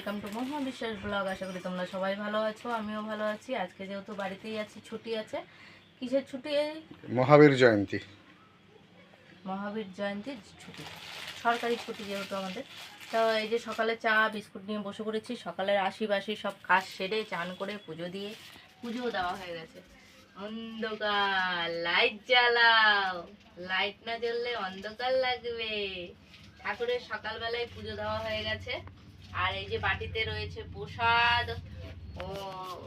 Welcome to মহা বিশ্বাস blog. আশা করি তোমরা সবাই ভালো আছো আমিও ভালো আছি। আজকে যেহেতু বাড়িতেই আছি ছুটি আছে। কিসের ছুটি মহাবীর জয়ন্তী। মহাবীর জয়ন্তীর ছুটি। সরকারি ছুটি যেহেতু আমাদের। তো এই যে সকালে চা বিস্কুট নিয়ে বসে পড়েছি। সকালের আশি বাসি সব কাজ সেরে চান করে পুজো দিয়ে পুজো দেওয়া হয়ে গেছে। অন্ধকার লাইট জ্বালাও। লাইট না জ্বললে অন্ধকার লাগবে। ঠাকুরের সকালবেলায় পুজো দেওয়া হয়ে গেছে। আর এই যে বাটিতে রয়েছে প্রসাদ, ও,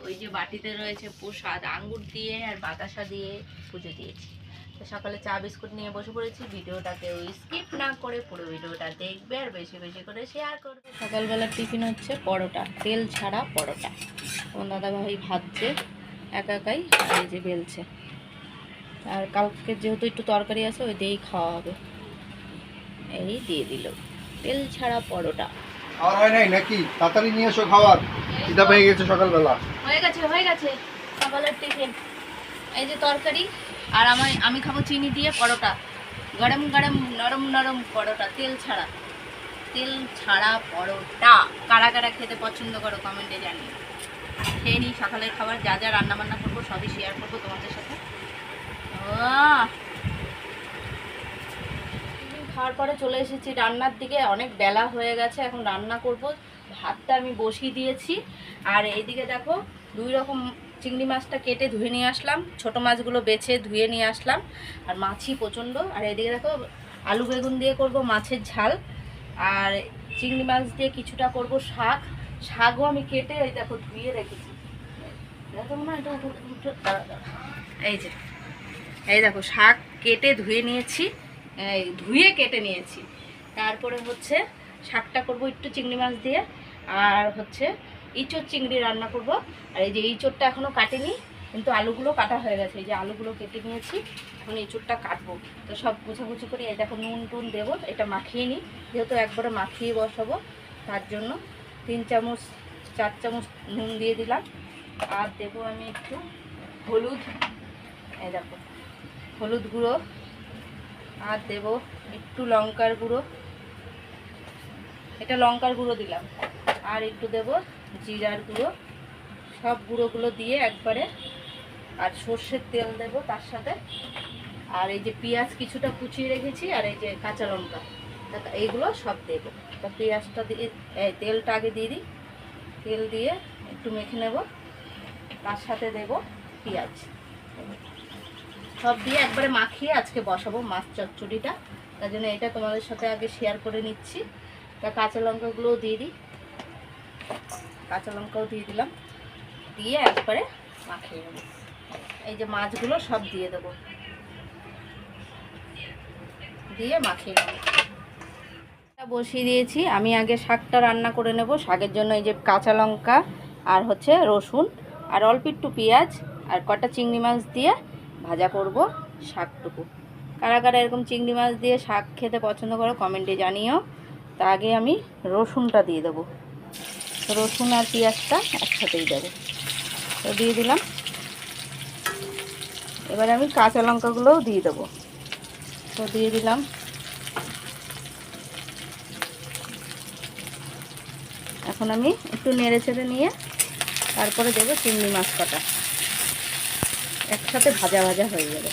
ওই যে বাটিতে রয়েছে প্রসাদ, আঙ্গুর দিয়ে আর বাতাসা দিয়ে পুজো দিয়েছি। তো সকালে চা, বিস্কুট নিয়ে বসে পড়েছি ভিডিওটাকে স্কিপ না করে পুরো ভিডিওটা দেখবে আর বেশি বেশি করে শেয়ার করবে। সকালবেলার টিফিন হচ্ছে পরোটা, তেল ছাড়া পরোটা। আমার দাদাভাই ভাজছে, একা একাই এই যে বেলছে। আর কালকে যেহেতু একটু তরকারি আছে, ওই দিয়েই খাওয়া হবে। এই দিয়ে দিল। তেল ছাড়া পরোটা। আর হয় নাই নাকি? তাড়াতাড়ি নিয়ে এসো খাবার খিদা পেয়ে গেছে সকালবেলা। হয়ে গেছে হয়ে গেছে। সকালের টিফিন এই যে তরকারি আর আমি আমি খাব চিনি দিয়ে পরোটা। গরম গরম নরম নরম পরোটা, তেল ছাড়া। তেল ছাড়া পরোটা। কারা কারা খেতে পছন্দ করো কমেন্টে জানিয়ে খেয়ে নিই সকালের খাবার, যা যা রান্না বান্না করব সবই শেয়ার করব তোমাদের সাথে। আহ! খাওয়ার পরে চলে এসেছি রান্নার দিকে। অনেক বেলা হয়ে গেছে, এখন রান্না করব। ভাতটা আমি বসিয়ে দিয়েছি। আর এইদিকে দেখো, দুই রকম চিংড়ি মাছটা কেটে ধুয়ে নিয়ে আসলাম। ছোট মাছগুলো বেছে ধুয়ে নিয়ে আসলাম। আর মাছি প্রচণ্ড। আর এদিকে দেখো, আলু বেগুন দিয়ে করব মাছের ঝাল। আর চিংড়ি মাছ দিয়ে কিছুটা করব শাক। শাকও আমি কেটে এই দেখো ধুয়ে রেখেছি। দেখো না, এটা। এই যে, এই দেখো, শাক কেটে ধুয়ে নিয়েছি। ধুয়ে কেটে নিয়েছি। তারপরে হচ্ছে শাকটা করব একটু চিংড়ি মাছ দিয়ে, আর হচ্ছে ইঁচড় চিংড়ি রান্না করব। আর এই যে ইঁচড়টা এখনও কাটিনি, কিন্তু আলুগুলো কাটা হয়ে গেছে। এই যে আলুগুলো কেটে নিয়েছি, এখন ইঁচড়টা কাটবো। তো সব গুছাগুছি করে এই দেখো নুন টুন দেবো, এটা মাখিয়ে নিই। যেহেতু একবারে মাখিয়ে বসাবো, তার জন্য তিন চামচ, চার চামচ নুন দিয়ে দিলাম। আর দেবো আমি একটু হলুদ, এই দেখো, হলুদ গুঁড়ো। আর দেব একটু লঙ্কার গুঁড়ো। এটা লঙ্কার গুঁড়ো দিলাম। আর একটু দেব জিরার গুঁড়ো। সব গুঁড়োগুলো দিয়ে একবারে আর সর্ষের তেল দেব তার সাথে। আর এই যে পেঁয়াজ কিছুটা কুচিয়ে রেখেছি আর এই যে কাঁচা লঙ্কা এইগুলো সব দেবো। তা পেঁয়াজটা দিয়ে তেলটা আগে দিয়ে দিই। তেল দিয়ে একটু মেখে নেব। তার সাথে দেব পেঁয়াজ। সব দিয়ে একবারে মাখিয়ে আজকে বসাবো মাছ চচ্চড়িটা। তার জন্য এটা তোমাদের সাথে আগে শেয়ার করে নিচ্ছি। তা কাঁচা লঙ্কাগুলোও দিয়ে দিই। কাঁচা লঙ্কাও দিয়ে দিলাম। দিয়ে একবারে মাখিয়ে নেব। এই যে মাছগুলো সব দিয়ে দেবো। দিয়ে মাখিয়ে নেব। বসিয়ে দিয়েছি। আমি আগে শাকটা রান্না করে নেব। শাকের জন্য এই যে কাঁচা লঙ্কা আর হচ্ছে রসুন। আর অল্প একটু পেঁয়াজ আর কটা চিংড়ি মাছ দিয়ে ভাজা করব শাকটুকু। কারা কারা এরকম চিংড়ি মাছ দিয়ে শাক খেতে পছন্দ করো, কমেন্টে জানিও। তা আগে আমি রসুনটা দিয়ে দেবো। রসুন আর পেঁয়াজটা একসাথেই দেবো। তো দিয়ে দিলাম। এবার আমি কাঁচা লঙ্কাগুলোও দিয়ে দেবো। তো দিয়ে দিলাম। এখন আমি একটু নেড়ে চেড়ে নিয়ে তারপরে দেবো চিংড়ি মাছ কটা। একসাথে ভাজা ভাজা হয়ে যাবে।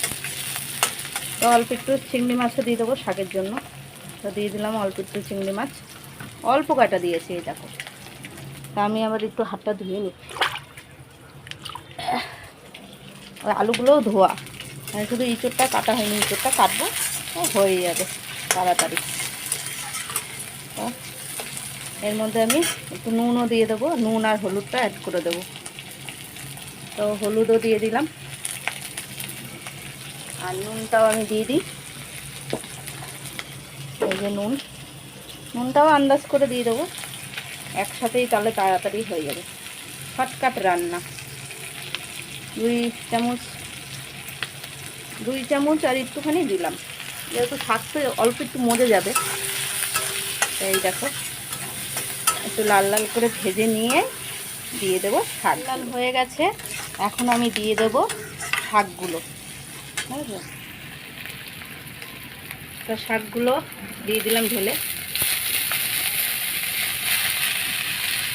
তো অল্প একটু চিংড়ি মাছও দিয়ে দেবো শাকের জন্য। তো দিয়ে দিলাম অল্প একটু চিংড়ি মাছ। অল্প কাটা দিয়েছি এই দেখো। তা আমি আবার একটু হাতটা ধুয়ে নিই ওই আলুগুলোও ধোয়া। মানে শুধু ইঁচড়টা কাটা হয়নি, ইঁচড়টা কাটবো হয়ে যাবে তাড়াতাড়ি। এর মধ্যে আমি একটু নুনও দিয়ে দেবো, নুন আর হলুদটা অ্যাড করে দেবো। তো হলুদও দিয়ে দিলাম। আর নুনটাও আমি দিয়ে দিই। এই যে নুন। নুনটাও আন্দাজ করে দিয়ে দেবো। একসাথেই তাহলে তাড়াতাড়ি হয়ে যাবে। শর্টকাট রান্না। দুই চামচ দুই চামচ আর একটুখানি দিলাম। যেহেতু শাকটা অল্প একটু মজে যাবে। এই দেখো একটু লাল লাল করে ভেজে নিয়ে দিয়ে দেবো শাক লাল হয়ে গেছে। এখন আমি দিয়ে দেবো শাকগুলো। তো শাকগুলো দিয়ে দিলাম ঢেলে।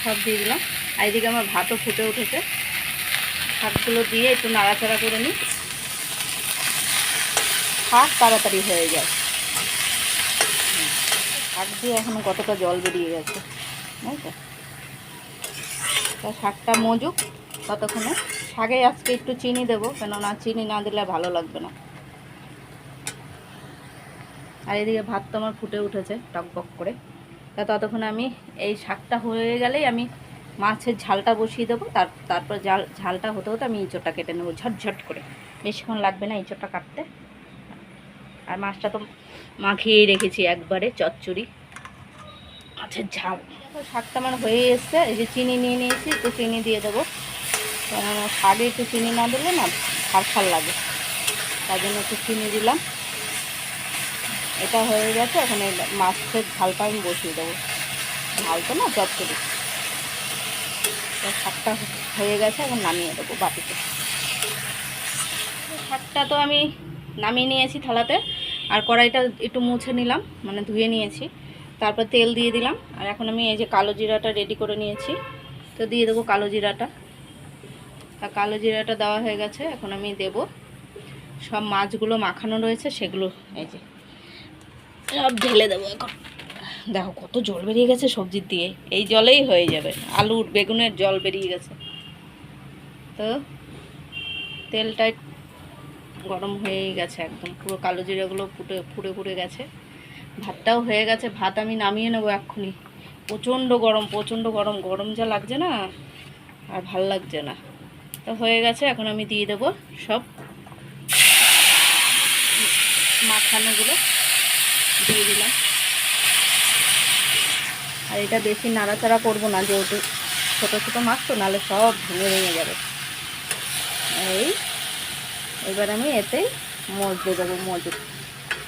সব দিয়ে দিলাম। আর এদিকে আমার ভাতও ফুটে উঠেছে। শাকগুলো দিয়ে একটু নাড়াচাড়া করে নিই। শাক তাড়াতাড়ি হয়ে যায়। শাক দিয়ে এখন কতটা জল বেরিয়ে গেছে, তাই তো? তা শাকটা মজুক ততক্ষণে। শাকে আজকে একটু চিনি দেবো, কেননা চিনি না দিলে ভালো লাগবে না। আর এদিকে ভাত তো আমার ফুটে উঠেছে, টক টকবক করে। তা ততক্ষণ আমি এই শাকটা হয়ে গেলেই আমি মাছের ঝালটা বসিয়ে দেবো, তার, তারপর জাল ঝালটা হতে হতে আমি ইঁচড়টা কেটে নেব ঝটঝট করে। বেশিক্ষণ লাগবে না ইঁচড়টা কাটতে। আর মাছটা তো মাখিয়েই রেখেছি একবারে, চচ্চড়ি। মাছের ঝাল। শাকটা আমার হয়ে এসছে, এই যে চিনি নিয়ে নিয়েছি, একটু চিনি দিয়ে দেবো। কেননা শাকে একটু চিনি না দিলে না খার খার লাগে। তার জন্য একটু চিনি দিলাম। এটা হয়ে গেছে, এখন এই মাছের ঝালটা আমি বসিয়ে দেবো। ঝাল তো না চচ্চড়ি। শাকটা হয়ে গেছে, এখন নামিয়ে দেবো বাটিতে। শাকটা তো আমি নামিয়ে নিয়েছি থালাতে, আর কড়াইটা একটু মুছে নিলাম মানে ধুয়ে নিয়েছি। তারপর তেল দিয়ে দিলাম, আর এখন আমি এই যে কালো জিরাটা রেডি করে নিয়েছি, তো দিয়ে দেবো কালো জিরাটা। তা কালো জিরাটা দেওয়া হয়ে গেছে, এখন আমি দেব। সব মাছগুলো মাখানো রয়েছে, সেগুলো এই যে সব ঢেলে দেবো এখন। দেখো কত জল বেরিয়ে গেছে সবজির দিয়ে, এই জলেই হয়ে যাবে। আলুর, বেগুনের জল বেরিয়ে গেছে। তো তেলটা গরম হয়েই গেছে একদম, পুরো কালো জিরাগুলো ফুটে ফুটে ফুটে গেছে। ভাতটাও হয়ে গেছে, ভাত আমি নামিয়ে নেব এক্ষুনি। প্রচণ্ড গরম প্রচণ্ড গরম গরম যা লাগছে না, আর ভালো লাগছে না। তো হয়ে গেছে, এখন আমি দিয়ে দেবো সব মাখানোগুলো। দিয়ে দিলাম। আর এটা বেশি নাড়াচাড়া করব না, যেহেতু ছোটো ছোটো মাছ তো, নাহলে সব ভেঙে ভেঙে যাবে। এই, এবার আমি এতেই মজ দিয়ে দেবো মজুদ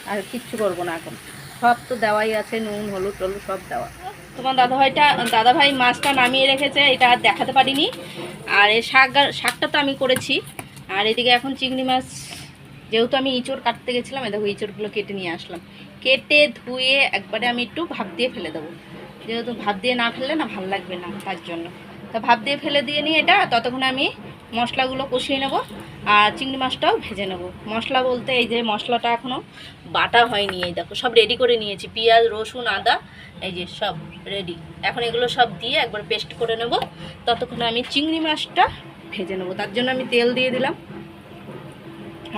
আর কিচ্ছু করব না এখন। সব তো দেওয়াই আছে, নুন, হলুদ, টলুদ সব দেওয়া। তোমার দাদাভাইটা, দাদাভাই মাছটা নামিয়ে রেখেছে, এটা আর দেখাতে পারিনি। আর এই শাক শাকটা তো আমি করেছি। আর এদিকে এখন চিংড়ি মাছ, যেহেতু আমি ইঁচড় কাটতে গেছিলাম এ দেখো ইঁচড়গুলো কেটে নিয়ে আসলাম। কেটে ধুয়ে একবারে আমি একটু ভাপ দিয়ে ফেলে দেবো। যেহেতু ভাপ দিয়ে না ফেললে না, ভালো লাগবে না তার জন্য। তা ভাপ দিয়ে ফেলে দিয়ে নিয়ে এটা, ততক্ষণে আমি মশলাগুলো কষিয়ে নেব আর চিংড়ি মাছটাও ভেজে নেব। মশলা বলতে এই যে মশলাটা এখনও বাটা হয়নি, এই দেখো, সব রেডি করে নিয়েছি। পেঁয়াজ, রসুন, আদা, এই যে সব রেডি এখন এগুলো সব দিয়ে একবার পেস্ট করে নেব। ততক্ষণে আমি চিংড়ি মাছটা ভেজে নেব। তার জন্য আমি তেল দিয়ে দিলাম।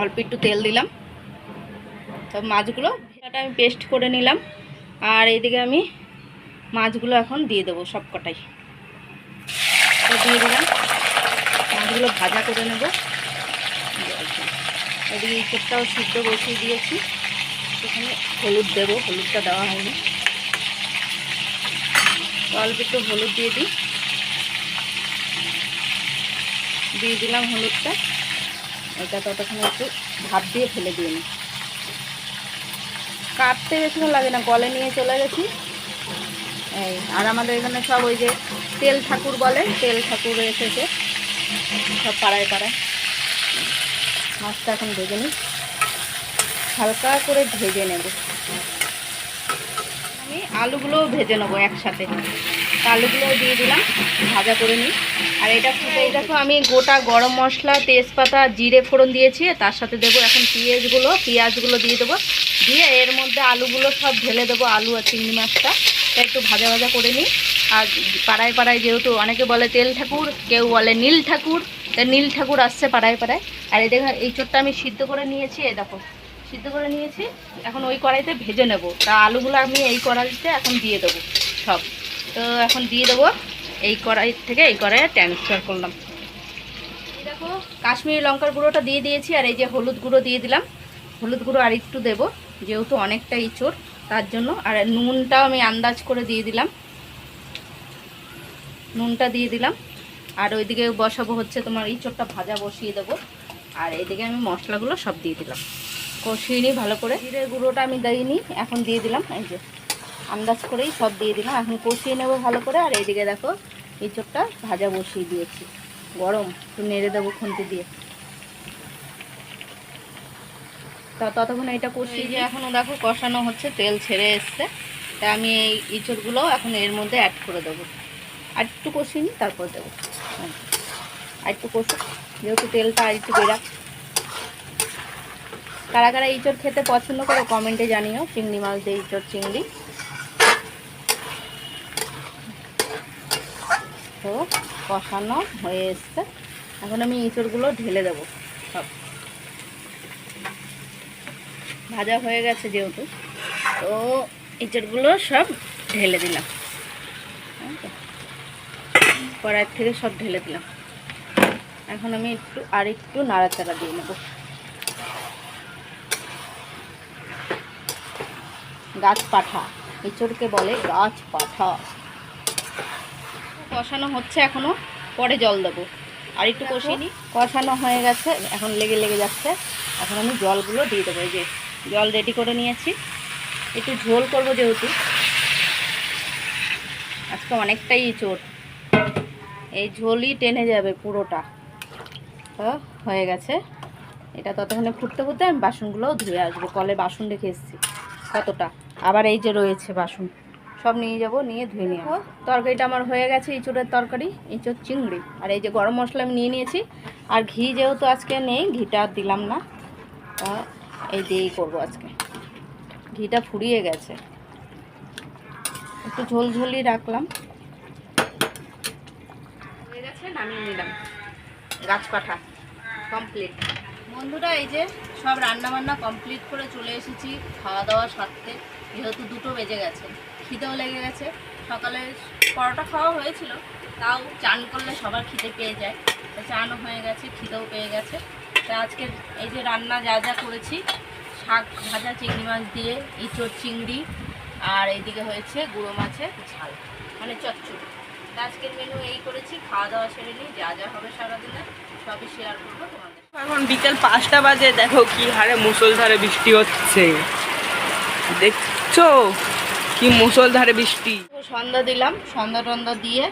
অল্প একটু তেল দিলাম। তো মাছগুলো এটা আমি পেস্ট করে নিলাম। আর এইদিকে আমি মাছগুলো এখন দিয়ে দেবো সব কটাই দিয়ে দিলাম। মাছগুলো ভাজা করে নেব। এদিকে ইঁচড়টাও সিদ্ধ বসিয়ে দিয়েছি। এখানে হলুদ দেবো, হলুদটা দেওয়া হয়নি। অল্প একটু হলুদ দিয়ে দিই। দিয়ে দিলাম হলুদটা। এটা ততক্ষণ একটু ভাত দিয়ে ফেলে দিয়ে নিই কাটতে বেশিক্ষণ লাগে না, গলে নিয়ে চলে গেছি। এই, আর আমাদের এখানে সব ওই যে তেল ঠাকুর বলে, তেল ঠাকুর এসেছে। সব পাড়ায় পাড়ায়। মাছটা এখন ভেজে নিই। হালকা করে ভেজে নেব। আমি আলুগুলোও ভেজে নেব একসাথে। আলুগুলোও দিয়ে দিলাম, ভাজা করে নিই। আর এটা ফুটে দেখো আমি গোটা গরম মশলা, তেজপাতা, জিরে ফোড়ন দিয়েছি, তার সাথে দেবো এখন পেঁয়াজগুলো পেঁয়াজগুলো দিয়ে দেবো। দিয়ে এর মধ্যে আলুগুলো সব ঢেলে দেবো, আলু আর চিংড়ি মাছটা। একটু ভাজা ভাজা করে নিই। আর পাড়ায় পাড়ায় যেহেতু অনেকে বলে তেল ঠাকুর, কেউ বলে নীল ঠাকুর, তা নীল ঠাকুর আসছে পাড়ায় পাড়ায়। আর এই দেখো, এই চোরটা আমি সিদ্ধ করে নিয়েছি, এই দেখো, সিদ্ধ করে নিয়েছি, এখন ওই কড়াইতে ভেজে নেব। তা আলুগুলো আমি এই কড়াইতে এখন দিয়ে দেবো, সব। তো এখন দিয়ে দেবো, এই কড়াই থেকে এই কড়াইয়ে ট্রান্সফার করলাম। এই দেখো, কাশ্মীরি লঙ্কার গুঁড়োটা দিয়ে দিয়েছি, আর এই যে হলুদ গুঁড়ো দিয়ে দিলাম। হলুদ গুঁড়ো আর একটু দেবো, যেহেতু অনেকটা ইঁচড় তার জন্য। আর নুনটাও আমি আন্দাজ করে দিয়ে দিলাম। নুনটা দিয়ে দিলাম। আর ওইদিকে বসাবো হচ্ছে তোমার ইঁচড়টা ভাজা বসিয়ে দেবো। আর এইদিকে আমি মশলাগুলো সব দিয়ে দিলাম। কষিয়ে নিই ভালো করে জিরের গুঁড়োটা আমি দিইনি এখন দিয়ে দিলাম। এই যে আন্দাজ করেই সব দিয়ে দিলাম। এখন কষিয়ে নেব ভালো করে। আর এইদিকে দেখো ইঁচড়টা ভাজা বসিয়ে দিয়েছি। গরম একটু নেড়ে দেবো খুন্তি দিয়ে। তা ততক্ষণ এটা কষিয়ে যে এখনও দেখো কষানো হচ্ছে তেল ছেড়ে এসছে। তা আমি এই ইঁচড়গুলোও এখন এর মধ্যে অ্যাড করে দেবো। আর একটু কষিয়ে নিই, তারপর দেবো। আর একটু কষো, যেহেতু তেলটা আর একটু বেরা কারা কারা ইঁচড় খেতে পছন্দ করো, কমেন্টে জানিও, চিংড়ি মাছ দিয়ে ইঁচড় চিংড়ি। তো, কষানো হয়ে এসছে। এখন আমি ইঁচড়গুলো ঢেলে দেবো সব। ভাজা হয়ে গেছে যেহেতু, তো ইঁচড়গুলো সব ঢেলে দিলাম। কড়াইয়ের থেকে সব ঢেলে দিলাম। এখন আমি একটু আর একটু নাড়াচাড়া দিয়ে নেব। গাছ পাঠা ইঁচড়কে বলে গাছ পাঠা কষানো হচ্ছে এখনও পরে জল দেবো। আর একটু কষিয়ে নিই। কষানো হয়ে গেছে এখন লেগে লেগে যাচ্ছে। এখন আমি জলগুলো দিয়ে দেবো এই যে জল রেডি করে নিয়েছি। একটু ঝোল করব যেহেতু। আজকে অনেকটাই চোট এই ঝোলই টেনে যাবে পুরোটা। হয়ে গেছে। এটা ততক্ষণে ফুটতে ফুটতে আমি বাসনগুলোও ধুয়ে আসব। কলে বাসন রেখে এসেছি, কতটা। আবার এই যে রয়েছে বাসন, সব নিয়ে যাব, নিয়ে ধুয়ে নিয়ে আসব। তরকারিটা আমার হয়ে গেছে ইঁচড়ের তরকারি ইঁচড় চিংড়ি। আর এই যে গরম মশলা আমি নিয়ে নিয়েছি। আর ঘি যেহেতু আজকে নেই, ঘিটা দিলাম না। এই দিয়েই করব আজকে। ঘিটা ফুরিয়ে গেছে। একটু ঝোল ঝোলই রাখলাম। হয়ে গেছে নামিয়ে নিলাম। গাছ পাঠা কমপ্লিট বন্ধুরা, এই যে সব রান্না বান্না কমপ্লিট করে চলে এসেছি খাওয়া দাওয়া সারতে। যেহেতু দুটো বেজে গেছে, খিদেও লেগে গেছে। সকালে পরোটা খাওয়া হয়েছিল, তাও চান করলে সবার খিদে পেয়ে যায়। তো চানও হয়ে গেছে, খিদেও পেয়ে গেছে। তা আজকে এই যে রান্না যা যা করেছি, শাক ভাজা, চিংড়ি মাছ দিয়ে, ইঁচড় চিংড়ি, আর এইদিকে হয়েছে গুঁড়ো মাছের ঝাল মানে চচ্চড়ি। আজকের মেনু এই করেছি খাওয়া দাওয়া সেরে নিই যা যা হবে সারাদিনে সবই শেয়ার করব তোমাদের এখন বিকেল পাঁচটা বাজে দেখো কি হারে মুসলধারে বৃষ্টি হচ্ছে। দেখছ? কি মুসলধারে বৃষ্টি। সন্ধ্যা দিলাম সন্ধ্যা টন্ধ্যা দিয়ে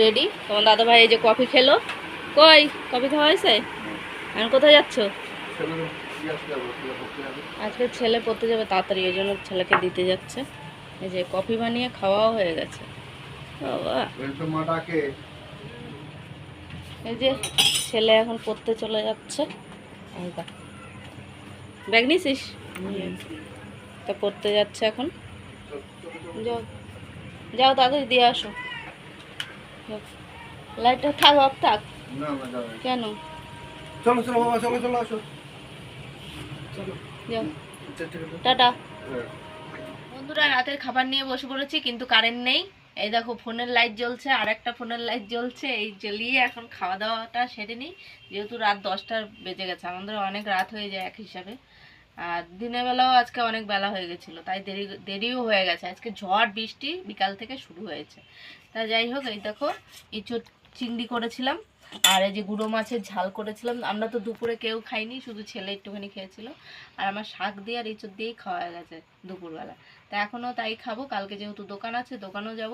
রেডি তোমার দাদা ভাই এই যে কফি খেলো। কই কফি খাওয়া হয়েছে? এখন কোথায় যাচ্ছ? আজকে ছেলে পড়তে যাবে তাড়াতাড়ি ওই জন্য ছেলেকে দিতে যাচ্ছে। এই যে কফি বানিয়ে খাওয়াও হয়ে গেছে। এই যে ছেলে এখন পড়তে চলে যাচ্ছে। ব্যাগ নিছিস তা পড়তে যাচ্ছে এখন। যাও। যাও তাড়াতাড়ি দিয়ে আসো। লাইটটা থাক অফ থাক। না না যাবে কেন? চলো চলো বাবা চলো চলো আসো। যাও। টাটা। হ্যাঁ। বন্ধুরা রাতের খাবার নিয়ে বসে পড়েছি কিন্তু কারেন্ট নেই। এই দেখো, ফোনের লাইট জ্বলছে আর একটা ফোনের লাইট জ্বলছে, এই জ্বলিয়ে এখন খাওয়া দাওয়াটা সেরে নিই। যেহেতু রাত দশটার বেজে গেছে, আমাদের অনেক রাত হয়ে যায় এক হিসাবে। আর দিনের বেলাও আজকে অনেক বেলা হয়ে গেছিল, তাই দেরি, দেরিও হয়ে গেছে। আজকে ঝড়, বৃষ্টি বিকাল থেকে শুরু হয়েছে। তা যাই হোক, এই দেখো ইঁচুর চিংড়ি করেছিলাম। আর এই যে গুঁড়ো মাছের ঝাল করেছিলাম, আমরা তো দুপুরে কেউ খাইনি, শুধু ছেলে একটুখানি খেয়েছিল। আর আমার শাক দিয়ে আর এইচুর দিয়েই খাওয়া গেছে দুপুরবেলা। তা এখনও তাই খাব, কালকে যেহেতু দোকান আছে, দোকানও যাব।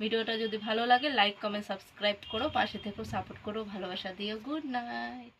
ভিডিওটা যদি ভালো লাগে লাইক কমেন্ট সাবস্ক্রাইব করো, পাশে থেকেও সাপোর্ট করো, ভালোবাসা দিও গুড নাইট